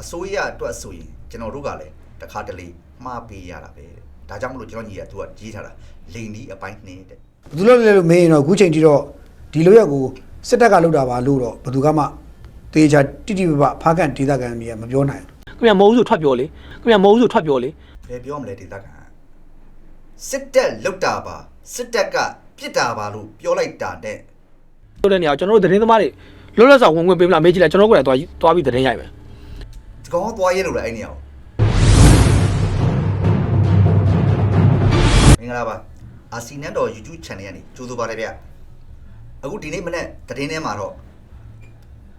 အစိုးရအတွက်ဆိုရင်ကျွန်တော်တို့ကလည်းတစ်ခါတလေမှားပေးရတာပဲဒါကြောင့်မလို့ကျွန်တော်ညီကသူကကြီးထားတာလိန်ဒီအပိုင်းနှင်းတဲ့ဘယ်သူလို့လဲလို့မေးရင်တော့အခုချိန်ထိတော့ဒီလိုရက်ကိုစစ်တပ်ကလုပ်တာပါလို့တော့ဘယ်သူကမှတေချာတိတိပပဖားကန်ဒေသခံတွေကမပြောနိုင်ဘူးခင်ဗျမဟုတ်ဘူးဆိုထွက်ပြောလေခင်ဗျမဟုတ်ဘူးဆိုထွက်ပြောလေဘယ်ပြောမလဲဒေသခံစစ်တက်လောက်တာပါစစ်တက်ကပြစ်တာပါလို့ပြောလိုက်တာတဲ့ပြောတဲ့နေရာကျွန်တော်တို့သတင်းသမားတွေလွတ်လပ်စွာဝင်ဝင်ပေးမလားမေးကြည့်လိုက်ကျွန်တော်ကိုယ်တိုင်သွားသွားပြီးသတင်းရိုက်မယ် ဒီကောင်ကသွားရဲလို့လားအဲ့နေရာကိုမင်္ဂလာပါအာစီနန်တော် YouTube channel ကနေကြိုးစားပါတယ်ဗျအခုဒီနေ့မနေ့သတင်းထဲမှာတော့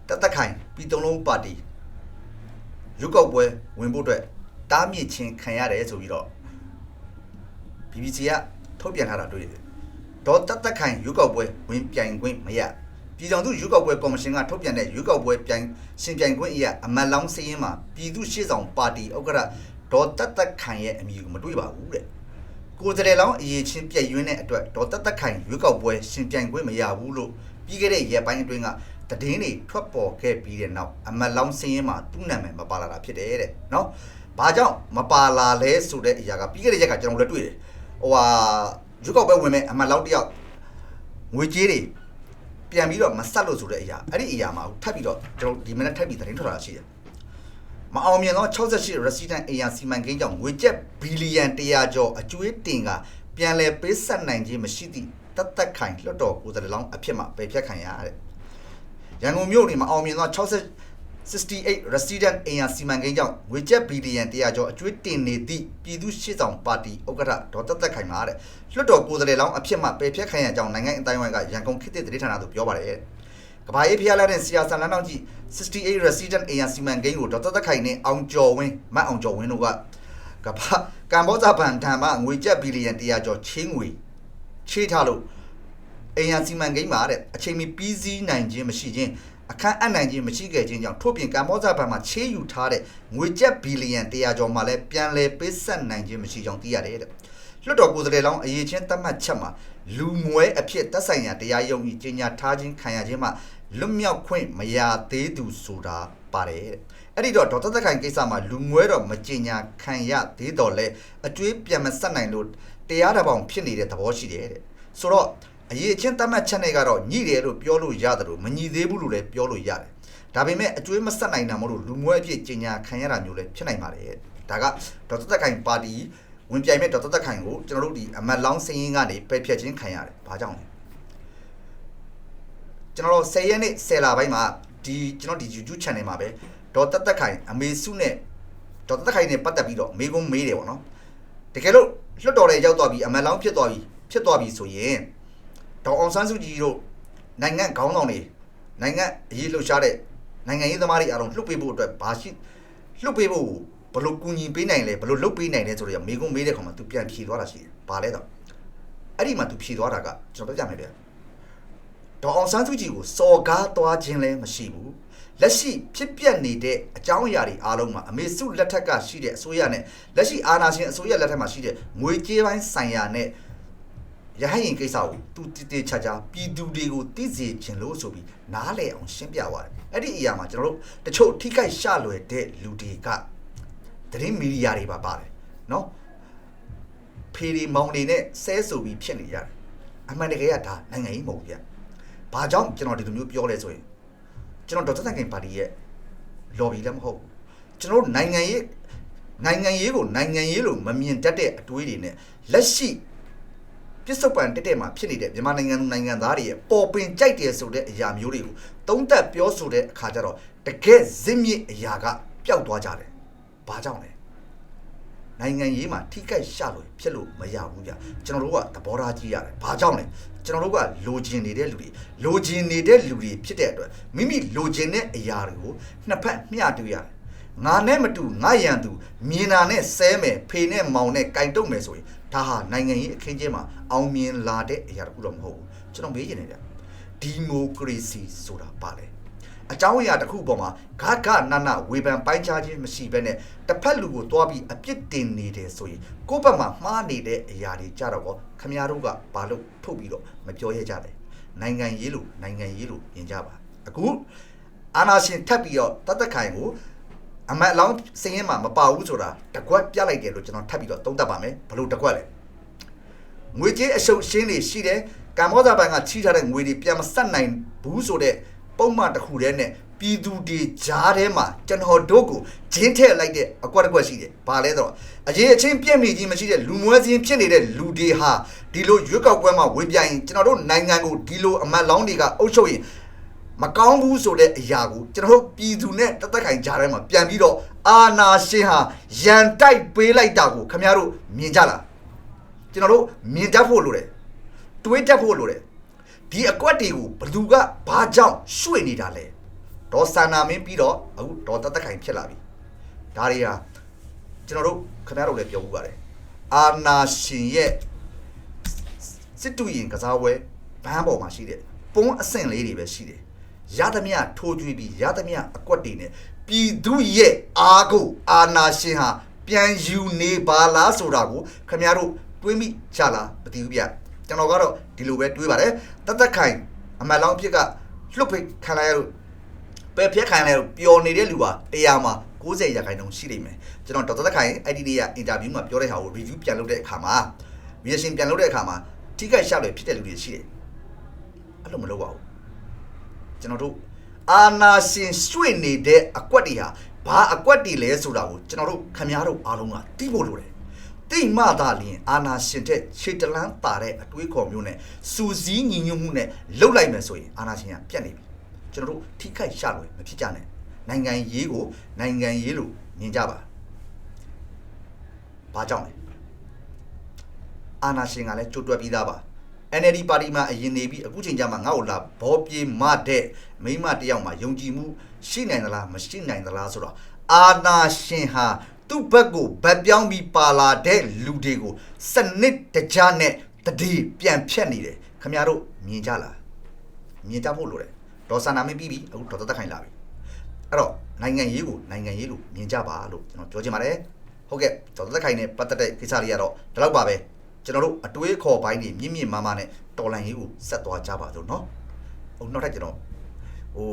တသက်ခိုင်ပြည်သုံးလုံးပါတီရုပ်ောက်ပွဲဝင်ဖို့အတွက်တားမြစ်ခြင်းခံရတယ်ဆိုပြီးတော့ BBC ကထုတ်ပြန်ထားတာတွေ့တယ်ဒေါ်တသက်ခိုင်ရုပ်ောက်ပွဲဝင်ပြိုင်ခွင့်မရ ပြည်ထောင်စုရုပ်ောက်ပွဲကော်မရှင်ကထုတ်ပြန်တဲ့ရုပ်ောက်ပွဲပြိုင်ရှင်ပြိုင်ခွင့်အရအမတ်လောင်းစည်းရင်းမှာပြည်သူရှေ့ဆောင်ပါတီဥက္ကဋ္ဌဒေါ်တသက်ခိုင်ရဲ့အမည်ကိုမတွေ့ပါဘူးတဲ့ကိုယ်စတဲ့လောင်းအရေးချင်းပြည့်ရွင်းတဲ့အတွက်ဒေါ်တက်တက်ခိုင်ရွေးကောက်ပွဲရှင်ပြိုင်ခွင့်မရဘူးလို့ပြီးခဲ့တဲ့ရက်ပိုင်းအတွင်းကသတင်းတွေထွက်ပေါ်ခဲ့ပြီးတဲ့နောက်အမတ်လောင်းစင်းရင်မှာသူ့နာမည်မပါလာတာဖြစ်တယ်တဲ့နော်။ဘာကြောင့်မပါလာလဲဆိုတဲ့အရာကပြီးခဲ့တဲ့ရက်ကကျွန်တော်လည်းတွေ့တယ်။ဟိုဟာရွေးကောက်ပွဲဝင်မဲ့အမတ်လောင်းတစ်ယောက်ငွေကြေးတွေ ပြန်ပြီးတော့မဆက်လို့ဆိုတဲ့အရာအဲ့ဒီအရာမှာထပ်ပြီးတော့ကျွန်တော်ဒီမနေ့ထပ်ပြီးသတင်းထွက်လာတာရှိတယ်။မအောင်မြင်သော68 resident အရာစီမံကိန်းကြောင့်ငွေကျပ်ဘီလီယံ100ကျော်အကျွေးတင်ကပြန်လည်ပေးဆက်နိုင်ခြင်းမရှိသည့်တတ်သက်ခိုင်လွှတ်တော်ကိုယ်စားလှယ်လောင်းအဖြစ်မှပယ်ဖျက်ခံရတဲ့ရန်ကုန်မြို့နေမှာအောင်မြင်သော60 68 resident အရာစီမံကိန်းကြောင့်ငွေကျပ်ဘီလီယံ100ကျော်အကျွေးတင်နေသည့်ပြည်သူ့ရှေ့ဆောင်ပါတီဥက္ကဋ္ဌဒေါ်တတ်သက်ခိုင်မှာတဲ့လွှတ်တော်ကိုယ်စားလှယ်လောင်းအဖြစ်မှပယ်ဖျက်ခံရကြောင်းနိုင်ငံအတိုင်းအဝိုင်းကရန်ကုန်ခေတ်သစ်သတင်းဌာနသို့ပြောပါတယ်ကဘာရေးဖျားလာတဲ့ဆီယာဆန်လန်းတောင်ကြီး68 resident အရာစီမံကိန်းကိုဒေါက်တာသက်ခိုင်နဲ့အောင်ကျော်ဝင်းမတ်အောင်ကျော်ဝင်းတို့ကကဘာကမ္ဘောဇဘန်ထံမှငွေကျပ်ဘီလီယံ100ကျော်ချင်းငွေချေးထားလို့အရာစီမံကိန်းမှာတဲ့အချိန်မီပြီးစီးနိုင်ခြင်းမရှိခြင်း အခန်းအပ်နိုင်ခြင်းမရှိခဲ့ခြင်းကြောင့်ထို့ပြင်ကမ္ဘောဇဘန်မှာချေးယူထားတဲ့ငွေကျပ်ဘီလီယံ100ကျော်မှလည်းပြန်လည်ပေးဆက်နိုင်ခြင်းမရှိကြောင်းသိရတယ်တဲ့လွှတ်တော်ကိုယ်စားလှယ်လောင်းအရေးချင်းသတ်မှတ်ချက်မှာလူမွဲအဖြစ်သက်ဆိုင်ရာတရားရုံးကြီးကြီးညာထားခြင်းခံရခြင်းမှာလွတ်မြောက်ခွင့်မရသေးသူဆိုတာပါတယ်တဲ့အဲ့ဒီတော့ဒေါက်တာသက်ခိုင်ကိစ္စမှာလူမွဲတော့မကြီးညာခံရသေးတော့လဲအကျွေးပြန်မဆက်နိုင်လို့တရားတစ်ပေါင်ဖြစ်နေတဲ့သဘောရှိတယ်တဲ့ဆိုတော့ အရေးချင်းသတ်မှတ်ချက်တွေကတော့ညှိတယ်လို့ပြောလို့ရတယ်လို့မညီသေးဘူးလို့လည်းပြောလို့ရတယ်ဒါပေမဲ့အကျွေးမဆက်နိုင်တာမဟုတ်လို့လူမွဲအဖြစ်ကြီးညာခံရတာမျိုးလည်းဖြစ်နိုင်ပါတယ်တဲ့ဒါကဒေါက်တာသက်ခိုင်ပါတီဝင်ပြိုင်မဲ့ဒေါက်တာသက်ခိုင်ကိုကျွန်တော်တို့ဒီအမတ်လောင်းစင်းရင်ကနေပယ်ဖြတ်ခြင်းခံရတယ်။ဘာကြောင့်လဲ။ကျွန်တော်တို့10ရက်နေ့10လပိုင်းမှာဒီကျွန်တော်ဒီ YouTube channel မှာပဲဒေါက်တာသက်ခိုင်အမေစုနဲ့ဒေါက်တာသက်ခိုင်နဲ့ပတ်သက်ပြီးတော့မေးခွန်းမေးတယ်ပေါ့နော်။တကယ်လို့လွတ်တော်တွေရောက်သွားပြီးအမတ်လောင်းဖြစ်သွားပြီးဖြစ်သွားပြီးဆိုရင် ဒေါက်အောင်ဆန်းစုကြည်တို့နိုင်ငံခေါင်းဆောင်တွေနိုင်ငံအရေးလှုပ်ရှားတဲ့နိုင်ငံရေးသမားတွေအားလုံးလှုပ်ပေးဖို့အတွက်ဘာရှိလှုပ်ပေးဖို့ဘယ်လို့ကူညီပေးနိုင်လဲဘယ်လို့လုပ်ပေးနိုင်လဲဆိုတော့မေကုန်းမေးတဲ့ခါမှာ तू ပြန်ဖြေသွားတာရှိတယ်။ဘာလဲတော့အဲ့ဒီမှာ तू ဖြေသွားတာကကျွန်တော်ပြပြမယ်ဗျ။ဒေါအောင်ဆန်းစုကြည်ကိုစော်ကားသွားခြင်းလည်းမရှိဘူး။လက်ရှိဖြစ်ပျက်နေတဲ့အကြောင်းအရာတွေအားလုံးမှာအမေစုလက်ထက်ကရှိတဲ့အစိုးရနဲ့လက်ရှိအာဏာရှင်အစိုးရလက်ထက်မှာရှိတဲ့ငွေကြေးပိုင်းဆိုင်ရာနဲ့ ရဟရင်ကိစ္စကိုသူတည်တည်ချာချာပြည်သူတွေကိုသိစေချင်လို့ဆိုပြီးနားလည်အောင်ရှင်းပြပါတယ်အဲ့ဒီအရာမှာကျွန်တော်တို့တချို့ထိခိုက်ရှလွယ်တဲ့လူတွေကသတင်းမီဒီယာတွေပါပါတယ်နော်ဖေဒီမောင်တွေနဲ့ဆဲဆိုပြီးဖြစ်နေရတယ်အမှန်တကယ်ကဒါနိုင်ငံရေးမဟုတ်ဗျဘာကြောင့်ကျွန်တော်ဒီလိုမျိုးပြောလဲဆိုရင်ကျွန်တော်ဒေါက်တာသခင်ပါတီရဲ့ lobby လည်းမဟုတ်ဘူးကျွန်တော်နိုင်ငံရေးနိုင်ငံရေးကိုနိုင်ငံရေးလို့မမြင်တတ်တဲ့အတွေးတွေနဲ့လက်ရှိ ပြစ္ဆုတ်ပံတက်တက်မှာဖြစ်နေတဲ့မြန်မာနိုင်ငံသူနိုင်ငံသားတွေရဲ့ပေါ်ပင်ကြိုက်တယ်ဆိုတဲ့အရာမျိုးတွေကိုသုံးသပ်ပြောဆိုတဲ့အခါကျတော့တကယ်ဇစ်မြစ်အရာကပျောက်သွားကြတယ်ဘာကြောင့်လဲနိုင်ငံရေးမှာထိခိုက်ရှလို့ဖြစ်လို့မရဘူးကြကျွန်တော်တို့ကသဘောထားကြီးရတယ်ဘာကြောင့်လဲကျွန်တော်တို့ကလိုချင်နေတဲ့လူတွေလိုချင်နေတဲ့လူတွေဖြစ်တဲ့အတွက်မိမိလိုချင်တဲ့အရာတွေကိုနှစ်ဖက်မျှတွေ့ရတယ် ငါနဲ့မတူငါရန်သူမြင်တာနဲ့ဆဲမယ်ဖေနဲ့မောင်နဲ့ကင်တုတ်မယ်ဆိုရင်ဒါဟာနိုင်ငံရေးအခင်းကျင်းမှာအောင်မြင်လာတဲ့အရာတခုတော့မဟုတ်ဘူးကျွန်တော်မေးချင်တယ်ဗျဒီမိုကရေစီဆိုတာပါလေအကြောင်းအရာတစ်ခုပေါ်မှာဂဂနနဝေဖန်ပိုင်းခြားခြင်းမရှိဘဲနဲ့တစ်ဖက်လူကိုတွားပြီးအပြစ်တင်နေတယ်ဆိုရင်ကိုယ့်ဘက်မှာမှားနေတဲ့အရာတွေကြတော့ကောခမများတို့ကဘာလို့ထုတ်ပြီးတော့မပြောရကြလဲနိုင်ငံရေးလို့နိုင်ငံရေးလို့မြင်ကြပါအခုအာနာရှင်ထပ်ပြီးတော့တတ်တခိုင်ကို အမတ်အလောင်းစင်းရင်မှာမပါဘူးဆိုတာတကွက်ပြလိုက်တယ်လို့ကျွန်တော်ထပ်ပြီးတော့သုံးသပ်ပါမယ်ဘလို့တကွက်လဲငွေကြေးအရှုပ်ရှင်းတွေရှိတယ်ကမ္ဘောဇာဘဏ်ကချီးထားတဲ့ငွေတွေပြန်မဆက်နိုင်ဘူးဆိုတဲ့ပုံမှန်တစ်ခုတည်းနဲ့ပြည်သူတွေကြားထဲမှာကျွန်တော်တို့ကိုဂျင်းထည့်လိုက်တဲ့အကွက်တစ်ကွက်ရှိတယ်။ဘာလဲဆိုတော့အရေးအချင်းပြည့်မီကြီးမရှိတဲ့လူမွဲစင်းဖြစ်နေတဲ့လူတွေဟာဒီလိုရွက်ကောက်ပွဲမှာဝင်ပြိုင်ရင်ကျွန်တော်တို့နိုင်ငံကိုဒီလိုအမတ်လောင်းတွေကအုပ်ချုပ်ရင် မကောင်းဘူးဆိုတဲ့အရာကိုကျွန်တော်တို့ပြည်သူနဲ့တသက်ခိုင်ကြားထဲမှာပြန်ပြီးတော့အာနာရှင်ဟာရန်တိုက်ပေးလိုက်တာကိုခင်ဗျားတို့မြင်ကြလားကျွန်တော်တို့မြင်တတ်ဖို့လိုတယ်တွေးတတ်ဖို့လိုတယ်ဒီအကွက်တွေကိုဘသူကဘာကြောင့်ရွှေ့နေတာလဲဒေါ်ဆန္နာမင်းပြီးတော့အခုဒေါ်တသက်ခိုင်ဖြစ်လာပြီဒါတွေဟာကျွန်တော်တို့ခင်ဗျားတို့လည်းပြောမှုပါတယ်အာနာရှင်ရဲ့စစ်တူရင်ကစားပွဲဘန်းပေါ်မှာရှိတဲ့ပုံးအဆင့်လေးတွေပဲရှိတယ် ရသမျှထိုးကြွေးပြီးရသမျှအကွက်တွေနဲ့ပြည်သူရဲ့အားကိုအာနာရှင်ဟာပြန်ယူနေပါလားဆိုတာကိုခင်ဗျားတို့တွေးမိချလားမသိဘူးဗျကျွန်တော်ကတော့ဒီလိုပဲတွေးပါတယ်တသက်ခိုင်အမတ်လောင်းအဖြစ်ကလှုပ်ဖိတ်ခံလိုက်ရလို့ပဲဖျက်ခံလိုက်ရလို့ပျော်နေတဲ့လူဟာတရားမှာ90ရာခိုင်နှုန်းရှိနေမယ်ကျွန်တော်ဒေါက်တာသက်ခိုင်အဲ့ဒီနေ့ကအင်တာဗျူးမှာပြောတဲ့ဟာကို review ပြန်လုပ်တဲ့အခါမှာ reaction ပြန်လုပ်တဲ့အခါမှာထိခိုက်ရှောက်တွေဖြစ်တဲ့လူတွေရှိတယ်အဲ့လိုမလုပ်ပါဘူး ကျွန်တော်တို့အာနာရှင်ရွှေ့နေတဲ့အကွက်တွေဟာဘာအကွက်တွေလဲဆိုတာကိုကျွန်တော်တို့ခမည်းတော်အားလုံးကသိဖို့လိုတယ်။တိမှသာလျင်အာနာရှင်တဲ့ခြေတလန်းပါတဲ့အတွေးခေါ်မျိုးနဲ့စူစည်းညီညွတ်မှုနဲ့လှုပ်လိုက်မယ်ဆိုရင်အာနာရှင်ကပြတ်နေပြီ။ကျွန်တော်တို့ထိခိုက်ရှာလို့မဖြစ်ကြနဲ့။နိုင်ငံရေးကိုနိုင်ငံရေးလို့မြင်ကြပါ။ဘာကြောင့်လဲ။အာနာရှင်ကလည်းကြိုးတွက်ပြီးသားပါ။ NLD ပါတီမှာအရင်နေပြီးအခုချိန်ကျမှငါ့ကိုလာဘောပြေမတဲ့မိမတစ်ယောက်မှာယုံကြည်မှုရှိနိုင်သလားမရှိနိုင်သလားဆိုတော့အာနာရှင်ဟာသူ့ဘက်ကိုဗတ်ပြောင်းပြီးပါလာတဲ့လူတွေကိုစနစ်တကျနဲ့တတိပြန်ဖြတ်နေတယ်ခင်ဗျားတို့မြင်ကြလားမြင်ကြဖို့လိုတယ်ဒေါ်စန္နာမင်းပြီးပြီအခုဒေါ်သက်သက်ခိုင်လာပြီအဲ့တော့နိုင်ငံရေးကိုနိုင်ငံရေးလို့မြင်ကြပါလို့ကျွန်တော်ပြောချင်ပါတယ်ဟုတ်ကဲ့ဒေါ်သက်သက်ခိုင်နဲ့ပတ်သက်တဲ့ကိစ္စလေးကတော့ဒီလောက်ပါပဲ ကျွန်တော်တို့အတွေးခေါ်ပိုင်းတွေမြင့်မြင့်မားမားနဲ့တော်လန်ရေးကိုဆက်သွားကြပါစို့နော်ဟိုနောက်ထပ်ကျွန်တော်ဟို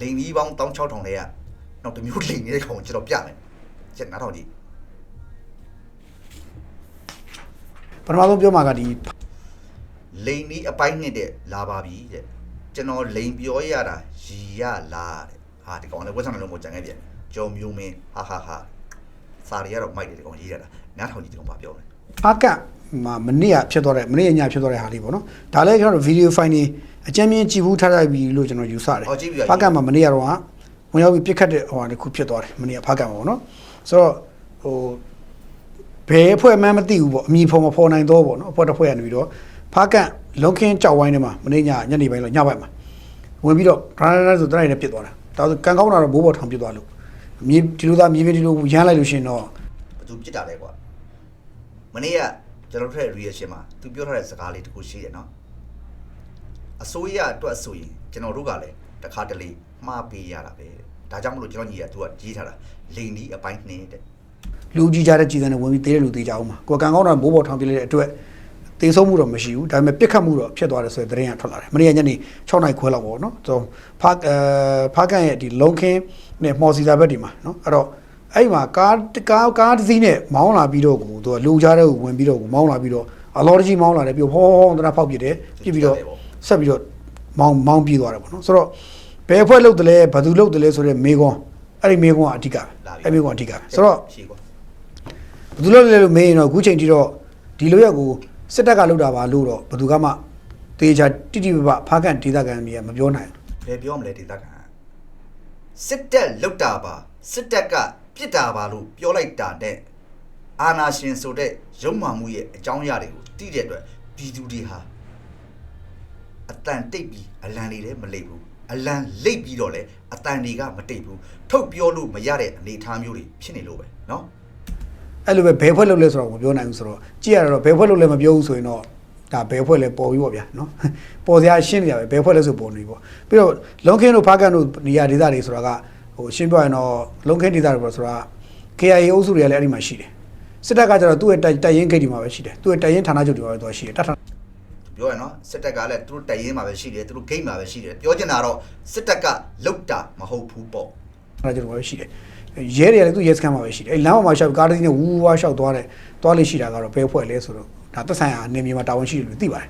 လိန်ကြီးပေါင်း16000လေးကနောက်တစ်မျိုးလိန်နေတဲ့ကောင်ကိုကျွန်တော်ပြမယ်ကျက်နားထောင်ကြည့်ပထမဆုံးပြောမှာကဒီလိန်ကြီးအပိုင်းနှစ်တဲ့လာပါပြီတဲ့ကျွန်တော်လိန်ပြောရတာရီရလားတဲ့ဟာဒီကောင်လည်းဝက်ဆောင်လုံးကိုကြံခဲ့ပြန်ကြော်မျိုးမင်းဟာဟာဟာစာရီရတော့မိုက်တယ်ဒီကောင်ရေးရတာနားထောင်ကြည့်ဒီကောင်ပါပြောမယ် ဖားကတ်မှာမနေ့ကဖြစ်သွားတဲ့မနေ့ညဖြစ်သွားတဲ့ဟာလေးပေါ့နော်ဒါလည်းကျွန်တော်ဗီဒီယိုဖိုင်နေအကြမ်းမြင်ကြည့်ဘူးထားလိုက်ပြီလို့ကျွန်တော်ယူဆတယ်ဟောကြည့်ပြီလားဖားကတ်မှာမနေ့ကတော့ဝင်ရောက်ပြီးပြစ်ခတ်တဲ့ဟိုဟာတစ်ခုဖြစ်သွားတယ်မနေ့ကဖားကတ်မှာပေါ့နော်ဆိုတော့ဟိုဘယ်အဖွဲ့မှန်းမသိဘူးပေါ့အမည်ဖော်မဖော်နိုင်တော့ပေါ့နော်အဖွဲ့တစ်ဖွဲ့ကနေပြီးတော့ဖားကတ်လုံခင်းကြောက်ဝိုင်းထဲမှာမနေ့ညညနေပိုင်းလို့ညဘက်မှာဝင်ပြီးတော့ဒရန်ဒရန်ဆိုတရိုက်နဲ့ပြစ်သွားတာဒါဆိုကန်ကောင်းတာတော့ဘိုးဘော်ထောင်ပြစ်သွားလို့မြေဒီလိုသားမြေပြင်ဒီလိုရမ်းလိုက်လို့ရှိရင်တော့ဘသူပြစ်တာလဲကွာ မနေ့ကကျွန်တော်တို့ရဲ့ reaction မှာသူပြောထားတဲ့စကားလေးတစ်ခုရှိတယ်နော်အစိုးရအတွက်ဆိုရင်ကျွန်တော်တို့ကလည်းတစ်ခါတလေမှားပေးရတာပဲဒါကြောင့်မလို့ကျွန်တော်ညီကသူကကြီးထားတာလိန်ဒီအပိုင်းနှင်းတဲ့လူကြီးကြတဲ့ကြည်စံနဲ့ဝင်ပြီးသေးတဲ့လူသေးကြအောင်ပါကိုယ်ကန်ကောင်းတာဘိုးဘော်ထောင်ပြလိုက်တဲ့အတွက်သေဆုံးမှုတော့မရှိဘူးဒါပေမဲ့ပြစ်ခတ်မှုတော့ဖြစ်သွားတယ်ဆိုတဲ့သတင်းကထွက်လာတယ်မနေ့ကညနေ6နာရီခွဲလောက်ပေါ့နော်ဆိုဖားအဲဖားကန်ရဲ့ဒီလုံခင်းနဲ့မော်စီစာဘက်ဒီမှာနော်အဲ့တော့ အဲ့မှာကားကားကားတစ်စီးနဲ့မောင်းလာပြီးတော့ကိုသူကလူကြားတဲ့ကိုဝင်ပြီးတော့ကိုမောင်းလာပြီးတော့အလော်ကြီးမောင်းလာတယ်ပြီးတော့ဟောဟောတနာဖောက်ပြစ်တယ်ပြစ်ပြီးတော့ဆက်ပြီးတော့မောင်းမောင်းပြေးသွားတယ်ပေါ့နော်ဆိုတော့ဘယ်အဖွဲ့လုတ်တယ်လဲဘယ်သူလုတ်တယ်လဲဆိုတော့မေကွန်အဲ့ဒီမေကွန်ကအဓိကပဲအဲ့မေကွန်အဓိကပဲဆိုတော့ရှိကွာဘယ်သူလို့လဲလို့မေးရင်တော့အခုချိန်ထိတော့ဒီလိုရက်ကိုစစ်တပ်ကလုပ်တာပါလို့တော့ဘယ်သူကမှတေချာတိတိပပဖားကန်ဒေသခံတွေကမပြောနိုင်ဘူးဘယ်ပြောမလဲဒေသခံစစ်တက်လောက်တာပါစစ်တက်က ပြစ်တာပါလို့ပြောလိုက်တာတဲ့အာနာရှင်ဆိုတဲ့ရုံမှမှုရဲ့အကြောင်းအရာတွေကိုသိတဲ့အတွက်ပြည်သူတွေဟာအတန်တိတ်ပြီးအလံတွေလည်းမလိမ့်ဘူးအလံလိတ်ပြီးတော့လည်းအတန်တွေကမတိတ်ဘူးထုတ်ပြောလို့မရတဲ့အနေအထားမျိုးတွေဖြစ်နေလို့ပဲเนาะ အဲ့လိုပဲဘယ်ဖွဲ့လုပ်လဲဆိုတော့မပြောနိုင်ဘူးဆိုတော့ကြည့်ရတော့ဘယ်ဖွဲ့လုပ်လဲမပြောဘူးဆိုရင်တော့ဒါဘယ်ဖွဲ့လဲပေါ်ပြီးပေါ့ဗျာနော်ပေါ်စရာရှင်းနေရပဲဘယ်ဖွဲ့လဲဆိုပေါ်နေပေါ့ပြီးတော့လုံခင်းတို့ဖားကန်တို့နေရာဒေသတွေဆိုတာက ဟိုရှင်းပြရင်တော့လုံခင်းဒေသတွေပေါ့ဆိုတာ KIA အုပ်စုတွေကလည်းအဲ့ဒီမှာရှိတယ်စစ်တပ်ကကျတော့သူ့ရဲ့တိုက်တိုက်ရင်ဂိတ်ဒီမှာပဲရှိတယ်သူ့ရဲ့တိုက်ရင်ဌာနချုပ်ဒီမှာပဲသူကရှိတယ်တတ်ဌာနပြောရနော်စစ်တပ်ကလည်းသူတို့တိုင်ရင်မှာပဲရှိတယ်သူတို့ဂိတ်မှာပဲရှိတယ်ပြောချင်တာတော့စစ်တပ်ကလုတ်တာမဟုတ်ဘူးပေါ့အဲ့ဒါကျွန်တော်ပဲရှိတယ်ရဲတွေကလည်းသူ့ရဲစခန်းမှာပဲရှိတယ်အဲ့လမ်းပေါ်မှာရှောက်ကားတစ်စီးနဲ့ဝူးဝါရှောက်သွားတယ်သွားလို့ရှိတာကတော့ဘယ်ဖွဲ့လဲဆိုတော့ဒါသက်ဆိုင်ရာနေမြေမှာတာဝန်ရှိတယ်လို့သိပါတယ်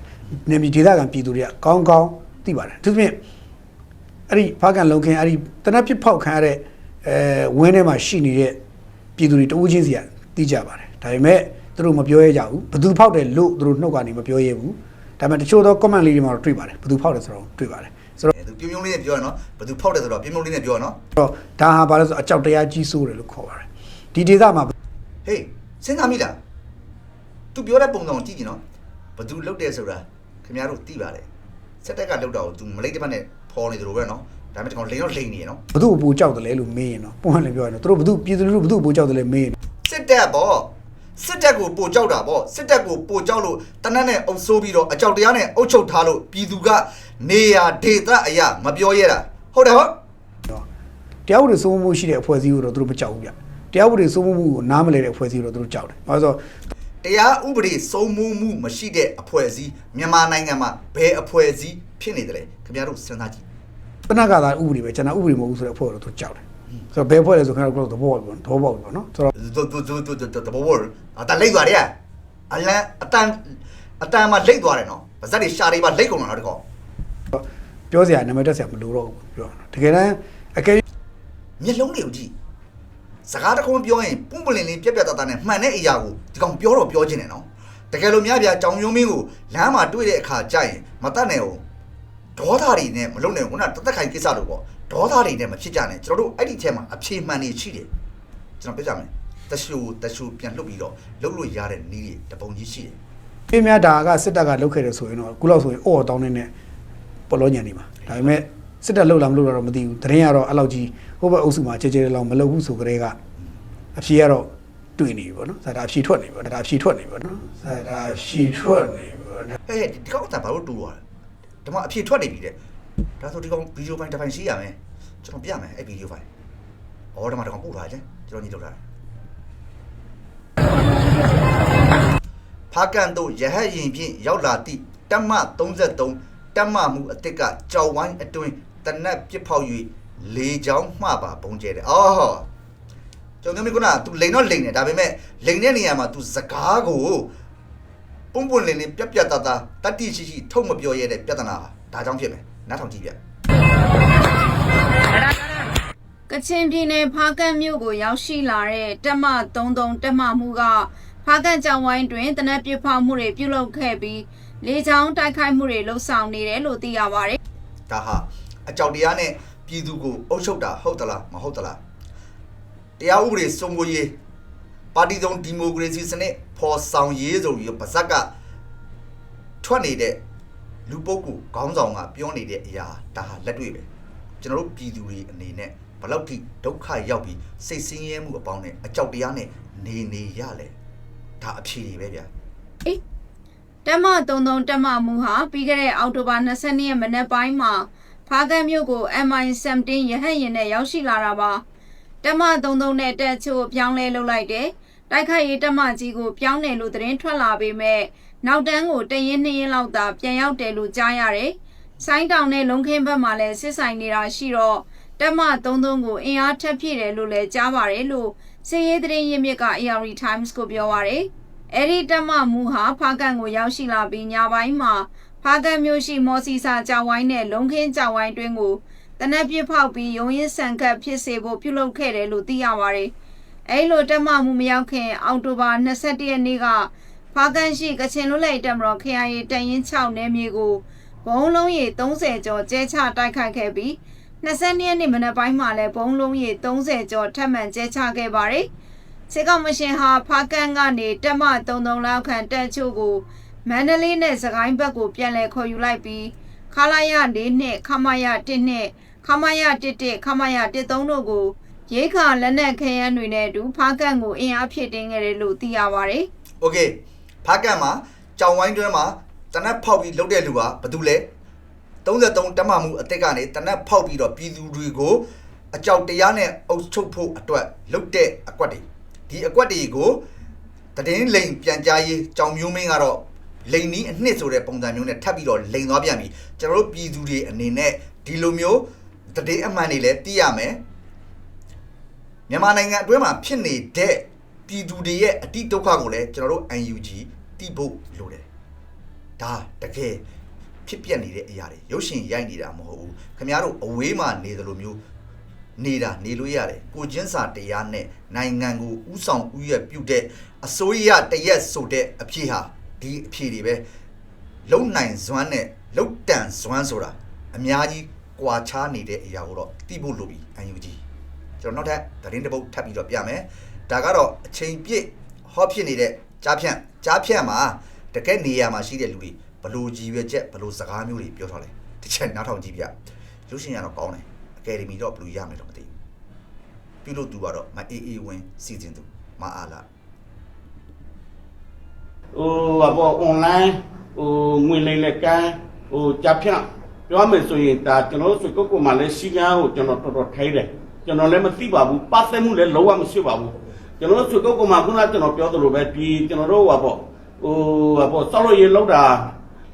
နေမြေဒေသခံပြည်သူတွေကကောင်းကောင်းသိပါတယ်သူပြင် အဲ့ဒီဖားကန်လုံခင်အဲ့ဒီတနက်ပြစ်ဖောက်ခံရတဲ့အဲဝင်းထဲမှာရှိနေတဲ့ပြည်သူတွေတဦးချင်းစီကသိကြပါတယ်ဒါပေမဲ့သူတို့မပြောရကြဘူးဘယ်သူဖောက်တယ်လို့သူတို့နှုတ်ကနေမပြောရဘူးဒါပေမဲ့တချို့သော comment လေးတွေမှာတော့တွေ့ပါတယ်ဘယ်သူဖောက်တယ်ဆိုတော့တွေ့ပါတယ်ဆိုတော့သူပြုံးပြုံးလေးနဲ့ပြောရနော်ဘယ်သူဖောက်တယ်ဆိုတော့ပြုံးပြုံးလေးနဲ့ပြောရနော်တော့ဒါဟာဘာလဲဆိုအကြောက်တရားကြီးစိုးတယ်လို့ခေါ်ပါတယ်ဒီဒေသမှာဟေးစဉ်းစားမိလားသူပြောတဲ့ပုံစံကိုကြည့်ကြည့်နော်ဘယ်သူလုတ်တယ်ဆိုတာခင်ဗျားတို့သိပါတယ်စက်တက်ကလုတ်တာကို तू မလိတ်တစ်ပတ်နဲ့ ဖော်နေတယ်လို့ပဲနော်ဒါပေမဲ့ဒီကောင်လိန်တော့လိန်နေရနော်ဘသူ့ကိုပူကြောက်တယ်လဲလို့မေးရင်တော့ပုံမှန်လည်းပြောရင်တော့သူတို့ဘသူပြည်သူလူထုဘသူ့ကိုပူကြောက်တယ်လဲမေးရင်စစ်တက်ပေါ့စစ်တက်ကိုပိုကြောက်တာပေါ့စစ်တက်ကိုပိုကြောက်လို့တနက်နဲ့အုပ်ဆိုးပြီးတော့အကြောက်တရားနဲ့အုပ်ချုပ်ထားလို့ပြည်သူကနေရဒေသအရာမပြောရတာဟုတ်တယ်ဟုတ်တော့တရားဥပဒေစိုးမိုးမှုရှိတဲ့အဖွဲ့အစည်းကိုတော့သူတို့မကြောက်ဘူးဗျတရားဥပဒေစိုးမိုးမှုကိုနားမလဲတဲ့အဖွဲ့အစည်းကိုတော့သူတို့ကြောက်တယ်ဘာလို့လဲဆိုတော့တရားဥပဒေစိုးမိုးမှုမရှိတဲ့အဖွဲ့အစည်းမြန်မာနိုင်ငံမှာဘယ်အဖွဲ့အစည်း ဖြစ်နေတယ်လဲခင်ဗျားတို့စဉ်းစားကြည့်ပဏကသာဥပဒေပဲကျွန်တော်ဥပဒေမဟုတ်ဘူးဆိုတဲ့အဖွဲ့ကိုတော့သူတို့ကြောက်တယ်ဆိုတော့ဘယ်အဖွဲ့လဲဆိုခင်ဗျားတို့ကတော့သဘောပေါက်ပြီပေါ့သဘောပေါက်ပြီပေါ့နော်ဆိုတော့တူတူတူတူတူတဘောဝအတန်လိတ်သွားတယ်အလန်အတန်အတန်မှာလိတ်သွားတယ်နော်ဗဇက်တွေရှာတွေပါလိတ်ကုန်တာတော့ဒီကောင်ပြောစရာနာမည်တက်စရာမလိုတော့ဘူးပြောတာတကယ်တမ်းအကယ်၍မျက်လုံးတွေကိုကြည့်စကားတစ်ခုပြောရင်ပုံပလင်လေးပြက်ပြက်တတနဲ့မှန်တဲ့အရာကိုဒီကောင်ပြောတော့ပြောခြင်းတယ်နော်တကယ်လို့များဗျာကြောင်ယုံမင်းကိုလမ်းမှာတွေ့တဲ့အခါကြရင်မတတ်နဲ့ဘူး ဒေါသတွေနဲ့မလုံနဲ့ခုနတသက်ခိုင်ကိစ္စလို့ပေါ့ဒေါသတွေနဲ့မဖြစ်ကြနဲ့ကျွန်တော်တို့အဲ့ဒီထဲမှာအဖြေမှန်နေရှိတယ်ကျွန်တော်ပြောကြမယ်တရှူတရှူပြန်လှုပ်ပြီးတော့လှုပ်လို့ရတဲ့နည်းတွေတပုံကြီးရှိတယ်ပြင်းများဒါကစစ်တပ်ကလုတ်ခဲ့တယ်ဆိုရင်တော့ခုလောက်ဆိုရင်အော်တောင်းနေတဲ့ပေါ်လို့ညံနေမှာဒါပေမဲ့စစ်တပ်လုတ်လာမလုတ်လာတော့မသိဘူးတရင်ကတော့အဲ့လောက်ကြီးဟိုဘက်အုပ်စုမှာခြေခြေလောက်မလုတ်ဘူးဆိုကြတဲ့ကအဖြေကတော့တွေ့နေပြီပေါ့နော်ဇာတာအဖြေထွက်နေပြီပေါ့ဒါအဖြေထွက်နေပြီပေါ့နော်ဇာတာအဖြေထွက်နေပြီပေါ့နော်ဟဲ့ဒီကောင်ကဘာလို့တူသွားလဲ ဒီမှာအဖြေထွက်နေပြီတဲ့ဒါဆိုဒီကောင်ဗီဒီယိုဖိုင်တစ်ဖိုင်ရှိရမယ်ကျွန်တော်ပြမယ်အဲ့ဗီဒီယိုဖိုင်အော်ဒီမှာဒီကောင်ပို့ထားတယ်ကျွန်တော်ညီလုပ်ထားတယ်ဖာကန်တို့ရဟတ်ရင်ဖြင့်ရောက်လာသည့်တက်မ33တက်မမှုအစ်စ်ကကြောက်ဝိုင်းအတွင်းတနက်ပြစ်ဖောက်၍လေချောင်းမှပါပုံကျဲတယ်အော်ကျွန်တော်မျိုးကနာ तू လိန်တော့လိန်တယ်ဒါပေမဲ့လိန်တဲ့နေရာမှာ तू စကားကို ပုံပွင့်လင်းလင်းပြက်ပြက်တသားတတိရှိရှိထုတ်မပြောရတဲ့ပြဿနာပါဒါကြောင့်ဖြစ်မယ်နားထောင်ကြည့်ပြကချင်ပြည်နယ်ဖားကန့်မြို့ကိုရောက်ရှိလာတဲ့တက်မ33တက်မမှုကဖားကန့်ကြောင်ဝိုင်းတွင်တနက်ပြစ်ဖောက်မှုတွေပြုလုပ်ခဲ့ပြီးလေကြောင်းတိုက်ခိုက်မှုတွေလှုပ်ဆောင်နေတယ်လို့သိရပါတယ်ဒါဟာအကြောက်တရားနဲ့ပြည်သူကိုအုပ်ချုပ်တာဟုတ်သလားမဟုတ်သလားတရားဥပဒေစိုးမိုးရေး ပါတီစုံဒီမိုကရေစီစနစ်ဖော်ဆောင်ရေးဆိုပြီးပါဇက်ကထွက်နေတဲ့လူပုဂ္ဂိုလ်ခေါင်းဆောင်ကပြောနေတဲ့အရာဒါဟာလက်တွေ့ပဲကျွန်တော်တို့ပြည်သူတွေအနေနဲ့ဘယ်လောက်ထိဒုက္ခရောက်ပြီးစိတ်ဆင်းရဲမှုအပေါင်းနဲ့အကြောက်တရားနဲ့နေနေရလဲဒါအဖြေတွေပဲဗျာတက်မ33တက်မမှုဟာပြီးခဲ့တဲ့အောက်တိုဘာ22ရက်မနက်ပိုင်းမှာဖားကန့်မြို့ကို MI17 ရဟတ်ယာဉ်နဲ့ရောက်ရှိလာတာပါတက်မ33နဲ့တက်ချို့ပြောင်းလဲလုပ်လိုက်တယ် တိုက်ခိုက်ရေးတက်မကြီးကိုပြောင်းတယ်လို့သတင်းထွက်လာပေမဲ့နောက်တန်းကိုတရင်နှစ်ရင်လောက်သာပြန်ရောက်တယ်လို့ကြားရတယ်ဆိုင်းတောင်နဲ့လုံခင်းဘက်မှာလည်းစစ်ဆိုင်နေတာရှိတော့တက်မ33ကိုအင်အားထပ်ဖြည့်တယ်လို့လည်းကြားပါတယ်လို့စီရေးသတင်းရင်းမြစ်က AR Times ကိုပြောပါတယ်အဲ့ဒီတက်မမူဟာဖားကန်ကိုရောက်ရှိလာပြီးညပိုင်းမှာဖားကန်မြို့ရှိမော်စီစာကြောင်ဝိုင်းနဲ့လုံခင်းကြောင်ဝိုင်းတွင်းကိုတနက်ပြစ်ဖောက်ပြီးရုံရင်းဆန်ခတ်ဖြစ်စေဖို့ပြုလုပ်ခဲ့တယ်လို့သိရပါတယ်။ အဲ့လိုတက်မမူမရောက်ခင်အောက်တိုဘာ22ရက်နေ့ကဖားကန်ရှိကချင်လွတ်လပ်ရေးတပ်မတော် KIA တရင်6နယ်မြေကိုဘုံလုံးရီ30ကျော်ကျဲချတိုက်ခိုက်ခဲ့ပြီး22ရက်နေ့မနက်ပိုင်းမှာလည်းဘုံလုံးရီ30ကျော်ထပ်မံကျဲချခဲ့ပါတယ်။စစ်ကောင်မရှင်ဟာဖားကန်ကနေတက်မ33လောက်ခန့်တက်ချို့ကိုမန္တလေးနဲ့စကိုင်းဘက်ကိုပြန်လည်ခေါ်ယူလိုက်ပြီးခလာရ၄နှစ်ခမရ1နှစ်ခမရ11ခမရ13တို့ကို ရိခါလက်နက်ခဲယမ်းတွေနဲ့အတူဖားကန့်ကိုအင်အားဖြည့်တင်းခဲ့တယ်လို့သိရပါတယ်။ Okay ဖားကန့်မှာကြောင်ဝိုင်းတွဲမှာတနက်ဖောက်ပြီးလုတ်တဲ့လူကဘာတူလဲ33တက်မှမှုအသက်ကနေတနက်ဖောက်ပြီးတော့ပြည်သူတွေကိုအကြောက်တရားနဲ့အုပ်ချုပ်ဖို့အတွက်လုတ်တဲ့အကွက်တွေဒီအကွက်တွေကိုတည်င်းလိန်ပြန်ကြားရေးကြောင်မျိုးမင်းကတော့လိန်နီးအနှစ်ဆိုတဲ့ပုံစံမျိုးနဲ့ထပ်ပြီးတော့လိန်သွားပြန်ပြီကျွန်တော်တို့ပြည်သူတွေအနေနဲ့ဒီလိုမျိုးတည်င်းအမှန်တွေလည်းသိရမယ် မြန်မာနိုင်ငံအတွင်းမှာဖြစ်နေတဲ့ပြည်သူတွေရဲ့အတိဒုက္ခကိုလည်းကျွန်တော်တို့ UNG တိဖို့လိုတယ်ဒါတကယ်ဖြစ်ပျက်နေတဲ့အရာတွေရုပ်ရှင်ရိုက်နေတာမဟုတ်ဘူးခင်ဗျားတို့အဝေးမှာနေတယ်လို့မျိုးနေတာနေလို့ရတယ်ကိုချင်းစာတရားနဲ့နိုင်ငံကိုဥဆောင်ဥရပြုတ်တဲ့အစိုးရတရက်ဆိုတဲ့အဖြစ်ဟာဒီအဖြစ်တွေပဲလုံနိုင်ဇွမ်းနဲ့လုံတန်ဇွမ်းဆိုတာအများကြီးကွာခြားနေတဲ့အရာကိုတော့သိဖို့လိုပြီ UNG ကျွန်တော်နောက်ထပ်သတင်းတစ်ပုဒ်ထပ်ပြီးတော့ပြမယ်ဒါကတော့အချိန်ပြည့်ဟောဖြစ်နေတဲ့ကြားဖြန့်ကြားဖြန့်မှာတကယ်နေရာမှာရှိတဲ့လူတွေဘလို့ကြီးရွယ်ချက်ဘလို့စကားမျိုးတွေပြောထားလဲတစ်ချက်နောက်ထောင်ကြည့်ပြရုပ်ရှင်ရတော့ကောင်းတယ်အကယ်ဒမီတော့ဘလို့ရမယ်တော့မသိဘူးပြုလို့သူကတော့မအေးအေးဝင်းစီစဉ်သူမအားလားဟိုဟာပေါ့ online ဟိုငွေလိမ်လက်ကမ်းဟိုကြဖြန့်ပြောမယ်ဆိုရင်ဒါကျွန်တော်တို့ဆွေကုတ်ကုတ်မှာလည်းစီကန်းကိုကျွန်တော်တော်တော်ထိုင်းတယ် ကျွန်တော်လည်းမသိပါဘူးပတ်သက်မှုလည်းလုံးဝမရှိပါဘူးကျွန်တော်တို့ဆွေကုတ်ကုတ်မှာခုနကကျွန်တော်ပြောသလိုပဲဒီကျွန်တော်တို့ဟာပေါ့ဟိုဟာပေါ့စောက်လို့ရေလောက်တာ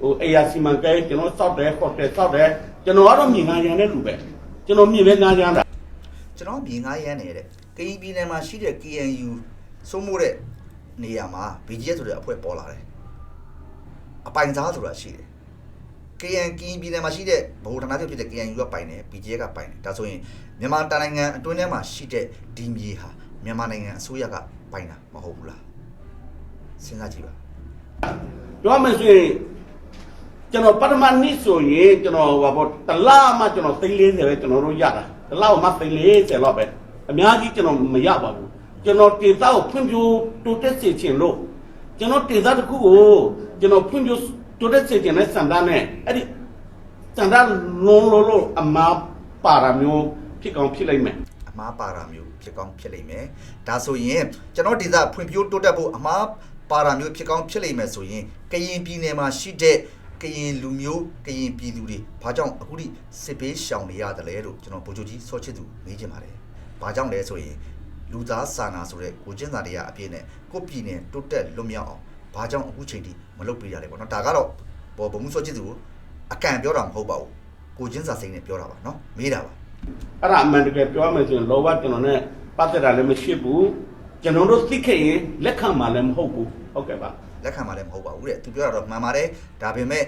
ဟိုအေယာစီမံကိန်းကျွန်တော်စောက်တယ်ဟိုတယ်စောက်တယ်ကျွန်တော်ကတော့မြင်ငါရန်တဲ့လူပဲကျွန်တော်မြင်ပဲငါရန်တာကျွန်တော်မြေငားရမ်းနေတဲ့ကရင်ပြည်နယ်မှာရှိတဲ့ KNU စိုးမိုးတဲ့နေရာမှာ BGS ဆိုတဲ့အဖွဲ့ပေါ်လာတယ်အပိုင်စားဆိုတာရှိတယ် KN ကရင်ပြည်နယ်မှာရှိတဲ့ဗဟိုဌာနချုပ်ဖြစ်တဲ့ KNU ကပိုင်တယ် BGS ကပိုင်တယ်ဒါဆိုရင်မြန်မာတိုင်းနိုင်ငံအတွင်းထဲမှာရှိတဲ့ဒီမြေဟာမြန်မာနိုင်ငံအစိုးရကပိုင်တာမဟုတ်ဘူးလားစဉ်းစားကြည့်ပါပြောမယ်ဆိုရင်ကျွန်တော်ပထမနှစ်ဆိုရင်ကျွန်တော်ဟိုပေါ့တလားမှကျွန်တော်သိန်း40ပဲကျွန်တော်တို့ရတာတလားမှသိန်း40လောက်ပဲအများကြီးကျွန်တော်မရပါဘူးကျွန်တော်တင်သားကိုဖွံ့ဖြိုးတိုးတက်စေချင်လို့ကျွန်တော်တင်သားတစ်ခုကိုကျွန်တော်ဖွံ့ဖြိုး တိုးတက်စေချင်တဲ့စံသားနဲ့အဲ့ဒီစံသားလုံးလုံးလုံးအမားပါတာမျိုးဖြစ်ကောင်းဖြစ်လိုက်မယ်အမားပါတာမျိုးဖြစ်ကောင်းဖြစ်လိမ့်မယ်ဒါဆိုရင်ကျွန်တော်ဒေသဖွံ့ဖြိုးတိုးတက်ဖို့အမားပါတာမျိုးဖြစ်ကောင်းဖြစ်လိမ့်မယ်ဆိုရင်ကရင်ပြည်နယ်မှာရှိတဲ့ကရင်လူမျိုးကရင်ပြည်သူတွေဘာကြောင့်အခုထိစစ်ပေးရှောင်နေရတယ်လဲလို့ကျွန်တော်ဗိုလ်ချုပ်ကြီးစောချစ်သူမေးချင်ပါတယ်ဘာကြောင့်လဲဆိုရင်လူသားစာနာဆိုတဲ့ကိုကျင်းစာတရားအပြည့်နဲ့ကိုပြည်နယ်တိုးတက်လွတ်မြောက်အောင် ဘာကြောင့်အခုချိန်ထိမလုပ်ပေးရလဲပေါ့နော်ဒါကတော့ဘောဗမှုစောချစ်သူအကန့်ပြောတာမဟုတ်ပါဘူးကိုကျင်းစာစိတ်နဲ့ပြောတာပါနော်မေးတာပါအဲ့ဒါအမှန်တကယ်ပြောမယ်ဆိုရင်လောဘကျွန်တော်နဲ့ပတ်သက်တာလည်းမရှိဘူးကျွန်တော်တို့သိခဲ့ရင်လက်ခံမှာလည်းမဟုတ်ဘူးဟုတ်ကဲ့ပါလက်ခံမှာလည်းမဟုတ်ပါဘူးတဲ့သူပြောတာတော့မှန်ပါတယ်ဒါပေမဲ့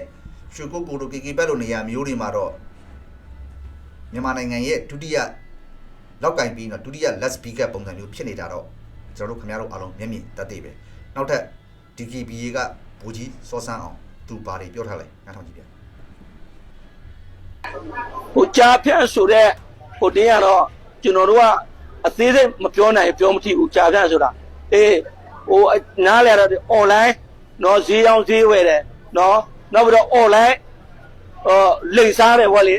ရွှေကုတ်ကိုလိုကေကေပက်လိုနေရာမျိုးတွေမှာတော့မြန်မာနိုင်ငံရဲ့ဒုတိယလောက်ကင်ပြီးတော့ဒုတိယ let's speak up ပုံစံမျိုးဖြစ်နေတာတော့ကျွန်တော်တို့ခင်ဗျားတို့အားလုံးမျက်မြင်တတ်သိပဲနောက်ထပ် DKBA ကဘူကြီးစောစမ်းအောင်သူဘာတွေပြောထားလဲနားထောင်ကြည့်ပြ ဟိုကြာဖြန့်ဆိုတဲ့ဟိုတင်းကတော့ကျွန်တော်တို့ကအသေးစိတ်မပြောနိုင်ပြောမကြည့်ဘူးကြာဖြန့်ဆိုတာအေးဟိုနားလဲတော့ online เนาะဈေးအောင်ဈေးဝယ်တယ်เนาะနောက်ပြီးတော့ online ဟိုလိမ်စားတယ်ဗောလေ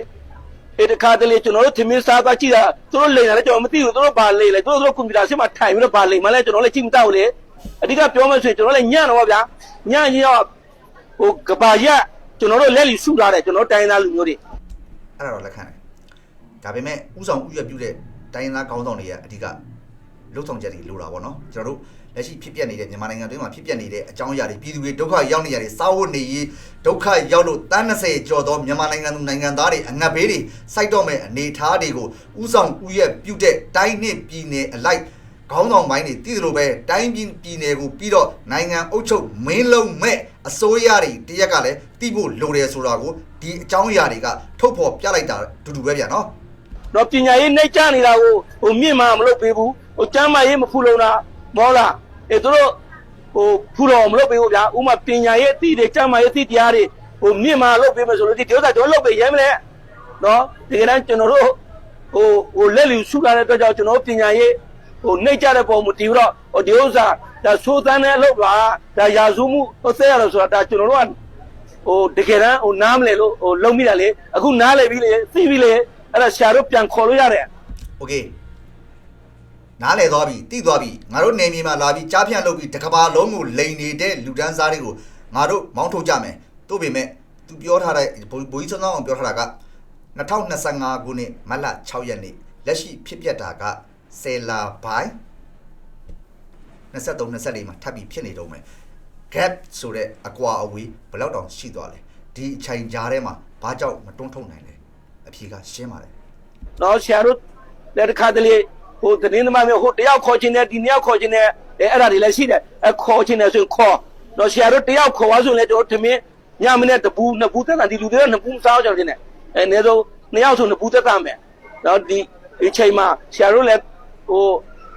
အဲ့တခါတလေကျွန်တော်တို့သမင်းစားသွားကြည့်တာသူတို့လိမ်တာလည်းကျွန်တော်မသိဘူးသူတို့ဘာလိမ်လဲသူတို့ကွန်ပျူတာရှင်းမှာထိုင်ပြီးတော့ဘာလိမ်မှလဲကျွန်တော်လည်းကြည့်မတော့ဘူးလေ အဓိကပြောမှဆိုရင်ကျွန်တော်လည်းညံ့တော့ဗျာညံ့ရင်တော့ဟိုကဘာရက်ကျွန်တော်တို့လက်လီစုထားတယ်ကျွန်တော်တိုင်းသားလူမျိုးတွေအဲ့ဒါတော့လက်ခံတယ်ဒါပေမဲ့ဥဆောင်ဥရပြုတဲ့တိုင်းရင်းသားကောင်းဆောင်တွေရဲ့အဓိကလှုပ်ဆောင်ချက်တွေလိုတာပေါ့နော်ကျွန်တော်တို့လက်ရှိဖြစ်ပျက်နေတဲ့မြန်မာနိုင်ငံတွင်းမှာဖြစ်ပျက်နေတဲ့အကြောင်းအရာတွေပြည်သူတွေဒုက္ခရောက်နေရတဲ့စားဝတ်နေရေးဒုက္ခရောက်လို့တန်း20ကျော်သောမြန်မာနိုင်ငံသူနိုင်ငံသားတွေအငတ်ဘေးတွေစိုက်တော့မဲ့အနေအထားတွေကိုဥဆောင်ဥရပြုတဲ့တိုင်းနှစ်ပြည်နယ်အလိုက် ခေါင်းဆောင်ပိုင်းတွေတည်တယ်လို့ပဲတိုင်းပြည်ပြည်နယ်ကိုပြီးတော့နိုင်ငံအုပ်ချုပ်မင်းလုံးမဲ့အစိုးရတွေတရက်ကလည်းတည်ဖို့လိုတယ်ဆိုတာကိုဒီအကြောင်းအရာတွေကထုတ်ဖော်ပြလိုက်တာတူတူပဲဗျာနော်တော့ပညာရေးနှိမ့်ချနေတာကိုဟိုမြင့်မှာမလုပ်ပေးဘူးဟိုကျမ်းမာရေးမဖူလုံတာမောလားအဲသူတို့ဟိုဖူတော်မလုပ်ပေးဘူးဗျာဥမာပညာရေးအသည့်တွေကျမ်းမာရေးအသည့်တရားတွေဟိုမြင့်မှာလုပ်ပေးမယ်ဆိုလို့ဒီဥစ္စာကျွန်တော်လုပ်ပေးရဲမလဲနော်ဒီကနေ့ကျွန်တော်တို့ဟိုဟိုလက်လီစုလာတဲ့အတွက်ကြောင့်ကျွန်တော်ပညာရေး ဟိုနှိမ့်ချတဲ့ပုံမတည်ဘူးတော့ဟိုဒီဥစ္စာဒါသိုးတန်းတဲ့အလုပ်ပါဒါရာဇဝမှုဟိုဆက်ရလို့ဆိုတာဒါကျွန်တော်တို့က ဟိုတကယ်တမ်းဟိုနားမလဲလို့ဟိုလုံးမိတာလေအခုနားလဲပြီလေသိပြီလေအဲ့ဒါဆရာတို့ပြန်ခေါ်လို့ရတယ် โอเคနားလဲသွားပြီတိသွားပြီငါတို့နေမြေမှာလာပြီးကြားဖြန့်လုပ်ပြီးတကဘာလုံးကိုလိန်နေတဲ့လူတန်းစားတွေကိုငါတို့မောင်းထုတ်ကြမယ်တို့ပေမဲ့သူပြောထားတဲ့ဘိုးဘိုးကြီးစောစောအောင်ပြောထားတာက2025ခုနှစ်မတ်လ6ရက်နေ့လက်ရှိဖြစ်ပျက်တာက ဆယ်လာပိုင်း23 24မှာထပ်ပြီးဖြစ်နေတော့မယ် gap ဆိုတဲ့အကွာအဝေးဘယ်လောက်တောင်ရှိသွားလဲဒီအချိန်ကြားထဲမှာဘာကြောင့်မတွန်းထုတ်နိုင်လဲအဖြေကရှင်းပါတယ်တော့ဆရာတို့လက်တစ်ခါတလေဟိုတင်းသမားမျိုးဟိုတယောက်ခေါ်ခြင်းနဲ့ဒီနှစ်ယောက်ခေါ်ခြင်းနဲ့အဲအဲ့ဒါတွေလည်းရှိတယ်အဲခေါ်ခြင်းနဲ့ဆိုရင်ခေါ်တော့ဆရာတို့တယောက်ခေါ်သွားဆိုရင်လည်းကျွန်တော်ထမင်းညမနေ့တပူးနှစ်ပူးသက်တာဒီလူတွေကနှစ်ပူးစားကြတယ်နဲ့အဲအနည်းဆုံးနှစ်ယောက်ဆိုနှစ်ပူးသက်တာမယ်တော့ဒီဒီချိန်မှာဆရာတို့လည်း ဟို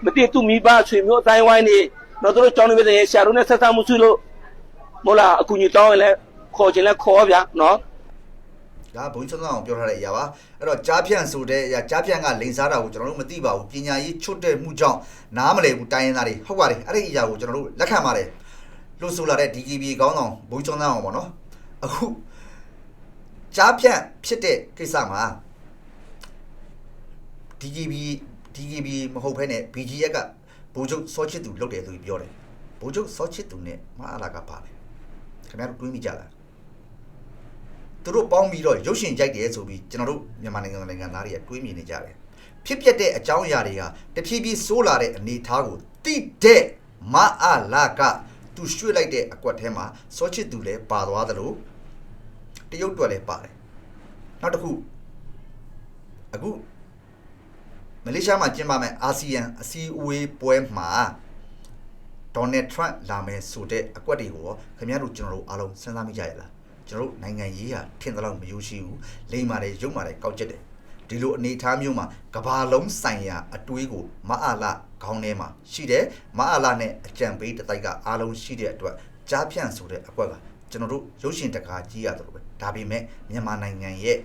မတည်သူမိဘဆွေမျိုးအတိုင်းဝိုင်းနေတော့တို့ကြောင်းနေပြည်ဆရာတို့နဲ့ဆက်ဆံမှုရှိလို့မို့လားအကူကြီးတောင်းရင်လည်းခေါ်ခြင်းလည်းခေါ်ဗျာနော်ဒါဘုန်းကြီးဆုံးအောင်ပြောထားတဲ့အရာပါအဲ့တော့ကြားဖြန့်ဆိုတဲ့အရာကြားဖြန့်ကလိန်စားတာကိုကျွန်တော်တို့မသိပါဘူးပညာရေးချွတ်တဲ့မှုကြောင့်နားမလည်ဘူးတိုင်းရင်းသားတွေဟုတ်ပါတယ်အဲ့ဒီအရာကိုကျွန်တော်တို့လက်ခံပါတယ်လို့ဆိုလာတဲ့ DGB ကောင်းဆောင်ဘုန်းကြီးဆုံးအောင်ပေါ့နော်အခုကြားဖြန့်ဖြစ်တဲ့ကိစ္စမှာ DGB DGB မဟုတ်ဘဲနဲ့ BGF ကဘိုးချုပ်စောချစ်သူလုပ်တယ်ဆိုပြီးပြောတယ်ဘိုးချုပ်စောချစ်သူနဲ့မအားလာကပါတယ်ခင်ဗျားတို့တွေးမိကြလားသူတို့ပေါင်းပြီးတော့ရုပ်ရှင်ရိုက်တယ်ဆိုပြီးကျွန်တော်တို့မြန်မာနိုင်ငံနိုင်ငံသားတွေကတွေးမြင်နေကြတယ်ဖြစ်ပျက်တဲ့အကြောင်းအရာတွေကတဖြည်းဖြည်းဆိုးလာတဲ့အနေအထားကိုတိတဲ့မအားလာကသူရွှေ့လိုက်တဲ့အကွက်ထဲမှာစောချစ်သူလည်းပါသွားသလိုတရုတ်တွက်လည်းပါတယ်နောက်တစ်ခုအခု မလေးရှားမှာကျင်းပမယ့်အာဆီယံအစည်းအဝေးပွဲမှာဒေါ်နယ်ထရန့်လာမယ်ဆိုတဲ့အကွက်တွေကိုရောခင်ဗျားတို့ကျွန်တော်တို့အားလုံးစဉ်းစားမိကြရလားကျွန်တော်တို့နိုင်ငံရေးဟာထင်သလောက်မယူရှိဘူးလိမ့်ပါတယ်ရုပ်ပါတယ်ကောက်ကျက်တယ်ဒီလိုအနေအထားမျိုးမှာကဘာလုံးဆိုင်ရာအတွေးကိုမအားလာခေါင်းထဲမှာရှိတယ်မအားလာနဲ့အကြံပေးတစ်တိုက်ကအားလုံးရှိတဲ့အတွက်ကြားဖြန့်ဆိုတဲ့အကွက်ကကျွန်တော်တို့ရုပ်ရှင်တကာကြီးရတယ်လို့ပဲဒါပေမဲ့မြန်မာနိုင်ငံရဲ့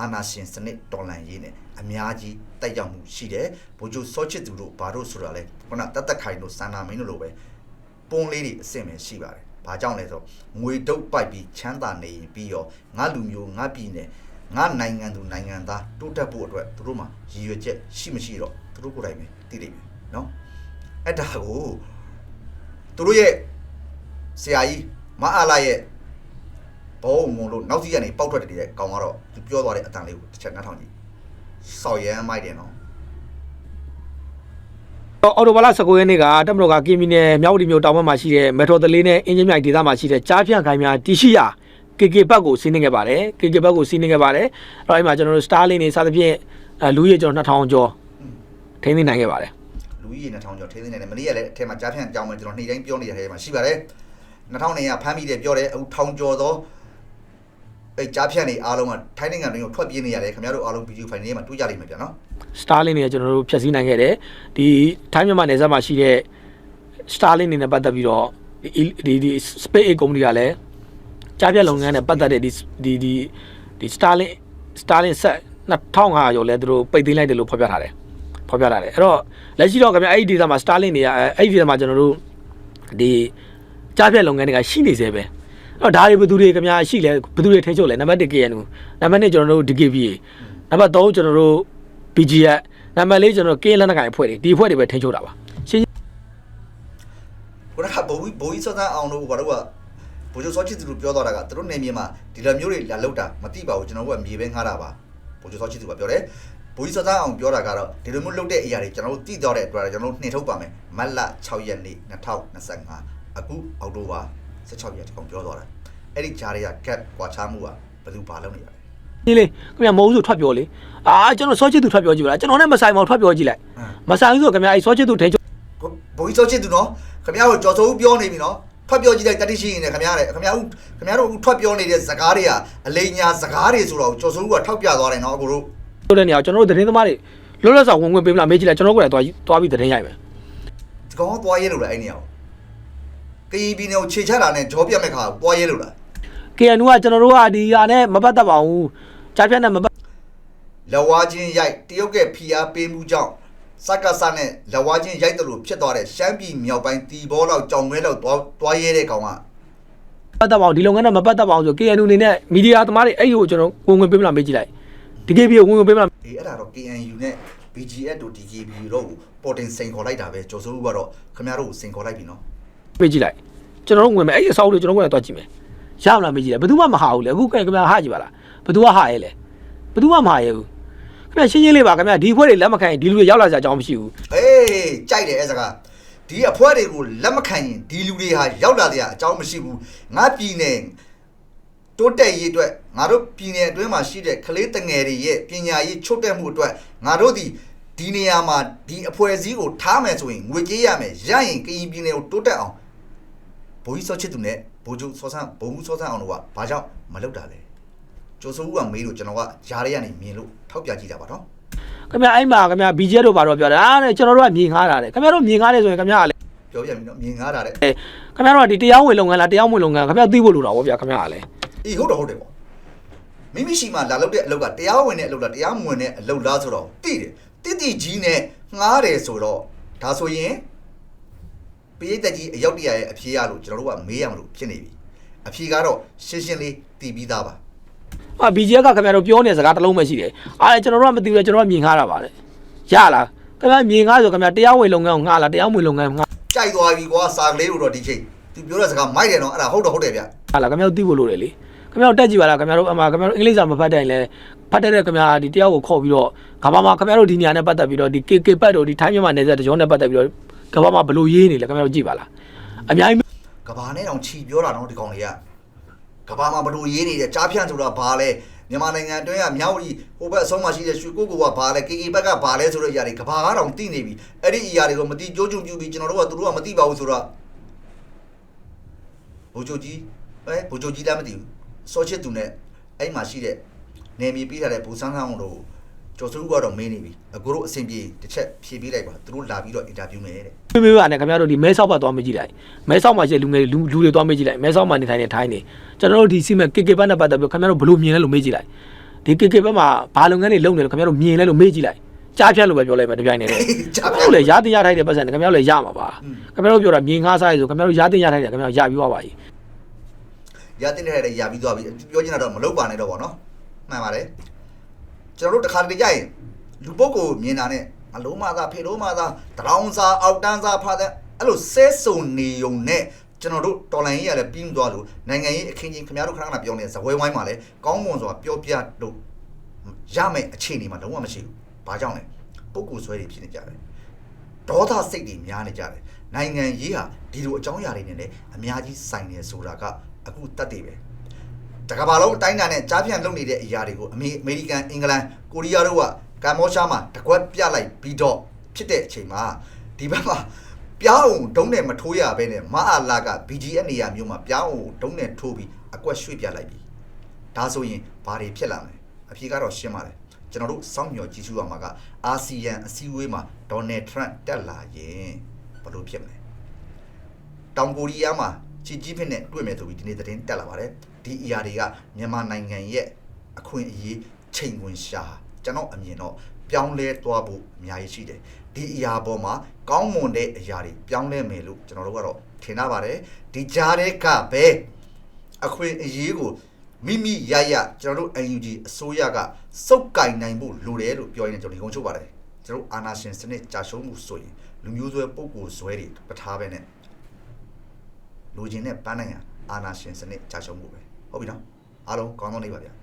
အာနာရှင်စနစ်တော်လှန်ရေးနဲ့အများကြီးတိုက်ရောက်မှုရှိတယ်ဘိုလ်ချုပ်စောချစ်သူတို့ဘာလို့ဆိုတာလဲခုနတတ်တတ်ခိုင်တို့စန္ဒာမင်းတို့လိုပဲပုံလေးတွေအဆင့်ပဲရှိပါတယ်။ဘာကြောင့်လဲဆိုတော့ငွေတုပ်ပိုက်ပြီးချမ်းသာနေရင်ပြီးရောငါလူမျိုးငါပြည်နယ်ငါနိုင်ငံသူနိုင်ငံသားတိုးတက်ဖို့အတွက်သူတို့မှာရည်ရွယ်ချက်ရှိမရှိတော့သူတို့ကိုယ်တိုင်ပဲသိလိမ့်မယ်နော်။အဲ့ဒါကိုသူတို့ရဲ့ဆရာကြီးမအားလာရဲ့ ဘောမုံလို့နောက်စီကနေပောက်ထွက်တဲ့ကောင်ကတော့သူပြောသွားတဲ့အတန်လေးကိုတစ်ချက်နားထောင်ကြည့်။ဆော်ရမ်းမိုက်တယ်နော်အော်တိုဘာလ19ရက်နေ့ကတက်မတော်ကကင်းမီနယ်မြောက်ဒီမြို့တောင်ဘက်မှာရှိတဲ့မက်ထရိုတလေးနဲ့အင်ဂျင်မြိုင်ဒေသမှာရှိတဲ့ကြားဖြန့်ခိုင်းများတီရှိယာ KK ဘက်ကိုစီးနှင်းခဲ့ပါတယ် KK ဘက်ကိုစီးနှင်းခဲ့ပါတယ်အဲ့တော့အဲ့မှာကျွန်တော်တို့ Starlink နေစသဖြင့်အဲလူကြီးကျွန်တော်2000ကျော်ထိန်းသိမ်းနိုင်ခဲ့ပါတယ်လူကြီးရေ2000ကျော်ထိန်းသိမ်းနေတယ်မနေ့ကလည်းအထက်မှာကြားဖြန့်ကြောင်းမယ်ကျွန်တော်နေ့တိုင်းပြောနေတဲ့ထဲမှာရှိပါတယ်2000နဲ့ကဖမ်းမိတယ်ပြောတယ်အခုထောင်ကျော်သော အဲကြားဖြန့်နေအားလုံးကထိုင်းနိုင်ငံတွင်းကိုထွက်ပြေးနေရတယ်ခင်ဗျားတို့အားလုံးဗီဒီယိုဖိုင်တွေမှာတွေ့ကြလိမ့်မယ်ဗျာနော် Starlink နေကျွန်တော်တို့ဖျက်ဆီးနိုင်ခဲ့တယ်ဒီထိုင်းမြန်မာနယ်စပ်မှာရှိတဲ့ Starlink နေနဲ့ပတ်သက်ပြီးတော့ဒီဒီဒီ Space A company ကလည်းကြားဖြတ်လုပ်ငန်းနဲ့ပတ်သက်တဲ့ဒီဒီဒီဒီ Starlink Starlink set 2500ကျော်လဲသူတို့ပိတ်သိမ်းလိုက်တယ်လို့ဖော်ပြထားတယ်ဖော်ပြထားတယ်အဲ့တော့လက်ရှိတော့ခင်ဗျအဲ့ဒီဒေသမှာ Starlink တွေကအဲ့ဒီဒေသမှာကျွန်တော်တို့ဒီကြားဖြတ်လုပ်ငန်းတွေကရှိနေသေးပဲအဲ့ တော့ဒါတွေဘယ်သူတွေခင်ဗျရှိလဲဘယ်သူတွေထိန်းချုပ်လဲနံပါတ်1 KNU နံပါတ်2ကျွန်တော်တို့ DKBA နံပါတ်3ကျွန်တော်တို့ BGF နံပါတ်4ကျွန်တော်တို့ကင်းလက်နက်ကိုင်အဖွဲ့တွေဒီအဖွဲ့တွေပဲထိန်းချုပ်တာပါရှင်းခုနကဘိုးကြီးဘိုးကြီးစောစမ်းအောင်တို့ဘာလို့ကဘိုးချုပ်စောချစ်သူတို့ပြောသွားတာကသူတို့နေမြေမှာဒီလိုမျိုးတွေလာလောက်တာမသိပါဘူးကျွန်တော်တို့ကမြေပဲငှားတာပါဘိုးချုပ်စောချစ်သူကပြောတယ်ဘိုးကြီးစောစမ်းအောင်ပြောတာကတော့ဒီလိုမျိုးလုပ်တဲ့အရာတွေကျွန်တော်တို့သိသွားတဲ့အတွက်ကျွန်တော်တို့နှင်ထုတ်ပါမယ်မတ်လ6ရက်နေ့2025အခုအောက်တိုဘာ 16ရက်တကောင်ပြောသွားတာအဲ့ဒီဂျားတွေကကတ်ကွာချမှုကဘယ်သူဘာလုပ်နေရလဲဒီလေခင်ဗျမဟုတ်ဘူးဆိုထွက်ပြောလေအာကျွန်တော်စောချစ်သူထွက်ပြောကြည့်ပါလားကျွန်တော်နဲ့မဆိုင်ပါဘူးထွက်ပြောကြည့်လိုက်ဟမ်မဆိုင်ဘူးဆိုခင်ဗျအဲ့စောချစ်သူထိန်းချုပ်ဘိုးကြီးစောချစ်သူနော်ခင်ဗျားတို့ကြော်စိုးပြောနေပြီနော်ထွက်ပြောကြည့်လိုက်တတိရှိရင်လည်းခင်ဗျားတဲ့ခင်ဗျားတို့ခင်ဗျားတို့ထွက်ပြောနေတဲ့ဇကားတွေကအလိညာဇကားတွေဆိုတော့ကြော်စိုးကထောက်ပြသွားတယ်နော်အကိုတို့လုပ်တဲ့နေရာကျွန်တော်တို့သတင်းသမားတွေလွတ်လပ်စွာဝင်ဝင်ပေးမလားမေးကြည့်လိုက်ကျွန်တော်ကိုယ်တိုင်သွားသွားပြီးသတင်းရိုက်မယ်ဒီကောင်ကသွားရဲလို့လားအဲ့နေရာကို ကရင်ပြည်နယ်ကိုခြေချတာနဲ့ဂျောပြတ်မဲ့ခါသွားရဲလို့လား KNU ကကျွန်တော်တို့ကဒီဟာနဲ့မပတ်သက်ပါဘူးကြားဖြတ်နဲ့မပတ်လက်ဝါးချင်းရိုက်တရုတ်ကဖီအားပေးမှုကြောင့်စက္ကစနဲ့လက်ဝါးချင်းရိုက်တယ်လို့ဖြစ်သွားတဲ့ရှမ်းပြည်မြောက်ပိုင်းတီဘောလောက်ကြောင်မဲလောက်သွားသွားရဲတဲ့ကောင်ကသက်ပါဘူးဒီလုပ်ငန်းနဲ့မပတ်သက်ပါဘူးဆို KNU အနေနဲ့မီဒီယာသမားတွေအဲ့ဒီကိုကျွန်တော်ဝင်ဝင်ပေးမလားမေးကြည့်လိုက်ဒီ KB ကိုဝင်ဝင်ပေးမလားအေးအဲ့ဒါတော့ KNU နဲ့ BGF တို့ DKB တို့ကိုပေါ်တင်စိန်ခေါ်လိုက်တာပဲကျော်စိုးဦးကတော့ခင်ဗျားတို့ကိုစိန်ခေါ်လိုက်ပြီနော် မေးကြည့်လိုက်ကျွန်တော်တို့ဝင်မယ်အဲ့ဒီအစောက်တွေကျွန်တော်ကိုယ်တိုင်သွားကြည့်မယ်ရမလားမေးကြည့်လိုက်ဘယ်သူမှမဟာဘူးလေအခုခင်ဗျာဟာကြည့်ပါလားဘယ်သူကဟာရဲလဲဘယ်သူမှမဟာရဲဘူးခင်ဗျာရှင်းရှင်းလေးပါခင်ဗျာဒီဖွဲ့တွေလက်မခံရင်ဒီလူတွေရောက်လာစရာအကြောင်းမရှိဘူးအေးကြိုက်တယ်အဲ့စကားဒီအဖွဲတွေကိုလက်မခံရင်ဒီလူတွေဟာရောက်လာတဲ့အကြောင်းမရှိဘူးငါပြည်နယ်တိုးတက်ရေးအတွက်ငါတို့ပြည်နယ်အတွင်းမှာရှိတဲ့ကလေးတငယ်တွေရဲ့ပညာရေးချို့တက်မှုအတွက်ငါတို့ဒီဒီနေရာမှာဒီအဖွဲ့အစည်းကိုထားမယ်ဆိုရင်ငွေကြေးရမယ်ရရင်ကရင်ပြည်နယ်ကိုတိုးတက်အောင် ဘိုးကြီးစောချစ်သူနဲ့ဘိုးချုပ်စောဆန်းဘုံမှုစောဆန်းအောင်တို့ကဘာကြောင့်မလုပ်တာလဲကျော်စိုးဦးကမေးလို့ကျွန်တော်ကဂျားရဲကနေမြင်လို့ထောက်ပြကြည့်တာပါနော်ခင်ဗျအဲ့မှာခင်ဗျ BJ တို့ဘာတော့ပြောတာအားတဲ့ကျွန်တော်တို့ကမြင်ငားတာတဲ့ခင်ဗျတို့မြင်ငားတယ်ဆိုရင်ခင်ဗျကလည်းပြောပြပြီနော်မြင်ငားတာတဲ့ခင်ဗျတို့ကဒီတရားဝင်လုပ်ငန်းလားတရားဝင်လုပ်ငန်းခင်ဗျသိဖို့လိုတာဗောဗျာခင်ဗျကလည်းအေးဟုတ်တော့ဟုတ်တယ်ပေါ့မိမိရှိမှလာလုပ်တဲ့အလုပ်ကတရားဝင်တဲ့အလုပ်လားတရားမဝင်တဲ့အလုပ်လားဆိုတော့တိတယ်တိတိကြီးနဲ့ငားတယ်ဆိုတော့ဒါဆိုရင် ပိဋကတ်ကြီးအရောက်တရရဲ့အဖြေရလို့ကျွန်တော်တို့ကမေးရမလို့ဖြစ်နေပြီအဖြေကတော့ရှင်းရှင်းလေးတည်ပြီးသားပါဟာ BJ ကခင်ဗျတို့ပြောနေတဲ့စကားတစ်လုံးပဲရှိတယ်အားလည်းကျွန်တော်တို့ကမသိဘူးလေကျွန်တော်ကမြင်ငားတာပါတဲ့ရလားခင်ဗျမြင်ငားဆိုခင်ဗျတရားဝင်လုပ်ငန်းကိုငားလားတရားမဝင်လုပ်ငန်းငားကြိုက်သွားပြီကွာစာကလေးလို့တော့ဒီချိန်သူပြောတဲ့စကားမိုက်တယ်နော်အဲ့ဒါဟုတ်တော့ဟုတ်တယ်ဗျဟာလားခင်ဗျတို့သိဖို့လိုတယ်လေခင်ဗျတို့တက်ကြည့်ပါလားခင်ဗျတို့အမှခင်ဗျတို့အင်္ဂလိပ်စာမဖတ်တိုင်းလဲဖတ်တဲ့ခင်ဗျာဒီတရားကိုခေါ်ပြီးတော့ကဘာမှာခင်ဗျတို့ဒီနေရာနဲ့ပတ်သက်ပြီးတော့ဒီ KK ပတ်တို့ဒီထိုင်းမြန်မာနယ်စပ်တကြောနဲ့ပတ်သက်ပြီးတော့ ကဘာမှာဘလို့ရေးနေလဲခင်ဗျတို့ကြည့်ပါလားအများကြီးကဘာနဲ့တောင်ခြီပြောတာနော်ဒီကောင်တွေကကဘာမှာဘလို့ရေးနေတယ်ကြားဖြန့်ဆိုတာဘာလဲမြန်မာနိုင်ငံအတွင်းကမြောက်ရီဟိုဘက်အဆုံးမှာရှိတဲ့ရွှေကိုကိုကဘာလဲ KK ဘက်ကဘာလဲဆိုတဲ့အရာတွေကဘာကတော့သိနေပြီအဲ့ဒီအရာတွေကိုမတိကြိုးကြုံပြူပြီးကျွန်တော်တို့ကသူတို့ကမသိပါဘူးဆိုတော့ဘိုးချုပ်ကြီးအဲဘိုးချုပ်ကြီးလည်းမသိဘူးစောချစ်သူနဲ့အဲ့မှာရှိတဲ့နေမီပြီးထားတဲ့ဘူဆန်းဆန်းအောင်တို့ ကျော်စုကတော့မင်းနေပြီအကိုတို့အဆင်ပြေတစ်ချက်ဖြေပေးလိုက်ပါသူတို့လာပြီးတော့အင်တာဗျူးမယ်တဲ့မေးမေးပါနဲ့ခင်ဗျားတို့ဒီမဲဆောက်ဘက်သွားမေးကြည့်လိုက်မဲဆောက်မှာရှိတဲ့လူငယ်လူလူတွေသွားမေးကြည့်လိုက်မဲဆောက်မှာနေထိုင်နေထိုင်းနေကျွန်တော်တို့ဒီစီမံ KK ဘက်နဲ့ပတ်သက်ပြီးခင်ဗျားတို့ဘလို့မြင်လဲလို့မေးကြည့်လိုက်ဒီ KK ဘက်မှာဘာလုပ်ငန်းတွေလုပ်နေလဲခင်ဗျားတို့မြင်လဲလို့မေးကြည့်လိုက်ကြားဖြတ်လို့ပဲပြောလိုက်မယ်တပြိုင်တည်းနဲ့ကြားဖြတ်ဟုတ်လေရာတင်ရထိုက်တဲ့ပတ်စံခင်ဗျားတို့လည်းရမှာပါခင်ဗျားတို့ပြောတာမြင်ငားစားရဆိုခင်ဗျားတို့ရာတင်ရထိုက်တယ်ခင်ဗျားတို့ရပြီးသွားပါပြီရတင်တဲ့တဲ့ရပြီးသွားပြီပြောချင်တာတော့မလုပ်ပါနဲ့တော့ဗောနော်မှန်ပါတယ် ကျွန်တော်တို့တစ်ခါတလေကြရင်လူပုဂ္ဂိုလ်မြင်တာနဲ့အလုံးမသားဖေလုံးမသားတရောင်းစားအောက်တန်းစားဖားတဲ့အဲ့လိုဆဲဆုံနေုံနဲ့ကျွန်တော်တို့တော်လိုင်းကြီးရလည်းပြီးမသွားလို့နိုင်ငံရေးအခင်းချင်းခင်ဗျားတို့ခဏခဏပြောနေတဲ့ဇပွဲဝိုင်းမှာလည်းကောင်းမွန်စွာပြောပြလို့ရမယ့်အခြေအနေမှာလုံးဝမရှိဘူး။ဘာကြောင့်လဲ။ပုဂ္ဂိုလ်ဆွဲတွေဖြစ်နေကြတယ်။ဒေါသစိတ်တွေများနေကြတယ်။နိုင်ငံရေးဟာဒီလိုအကြောင်းအရာတွေနဲ့လည်းအများကြီးဆိုင်နေဆိုတာကအခုတတ်တည်ပဲ။ တကဘာလုံးအတိုင်းအတာနဲ့ကြားဖြန့်လုပ်နေတဲ့အရာတွေကိုအမေအမေရိကန်အင်္ဂလန်ကိုရီးယားတို့ကကမ္ဘောရှားမှာတကွက်ပြလိုက်ပြီးတော့ဖြစ်တဲ့အချိန်မှာဒီဘက်မှာပြောင်းအောင်ဒုံးနဲ့မထိုးရဘဲနဲ့မအားလာက BGF နေရာမျိုးမှာပြောင်းအောင်ဒုံးနဲ့ထိုးပြီးအကွက်ရွှေ့ပြလိုက်ပြီဒါဆိုရင်ဘာတွေဖြစ်လာမလဲအဖြေကတော့ရှင်းပါတယ်ကျွန်တော်တို့စောင့်မျှော်ကြည့်ရှုရမှာကအာဆီယံအစည်းအဝေးမှာဒေါ်နယ်ထရန့်တက်လာရင်ဘယ်လိုဖြစ်မလဲတောင်ကိုရီးယားမှာချီကြီးဖြစ်နဲ့တွေ့မယ်ဆိုပြီးဒီနေ့သတင်းတက်လာပါတယ် ဒီအရာတွေကမြန်မာနိုင်ငံရဲ့အခွင့်အရေးချိန်ဝင်ရှာကျွန်တော်အမြင်တော့ပြောင်းလဲသွားဖို့အများကြီးရှိတယ်ဒီအရာပေါ်မှာကောင်းမွန်တဲ့အရာတွေပြောင်းလဲမယ်လို့ကျွန်တော်တို့ကတော့ထင်တာပါတယ်ဒီကြားတဲ့ကပဲအခွင့်အရေးကိုမိမိရရကျွန်တော်တို့ UNG အစိုးရကစုပ်ကင်နိုင်ဖို့လိုတယ်လို့ပြောရင်ကျွန်တော်ဒီကုန်းချုပ်ပါတယ်ကျွန်တော်တို့အာနာရှင်စနစ်ကြာရှုံးမှုဆိုရင်လူမျိုးဆွဲပုံကိုဇွဲတွေပထားပဲနဲ့လူချင်းနဲ့ပန်းနိုင်ရအာနာရှင်စနစ်ကြာရှုံးမှုပဲ ဟုတ်ပြီနော်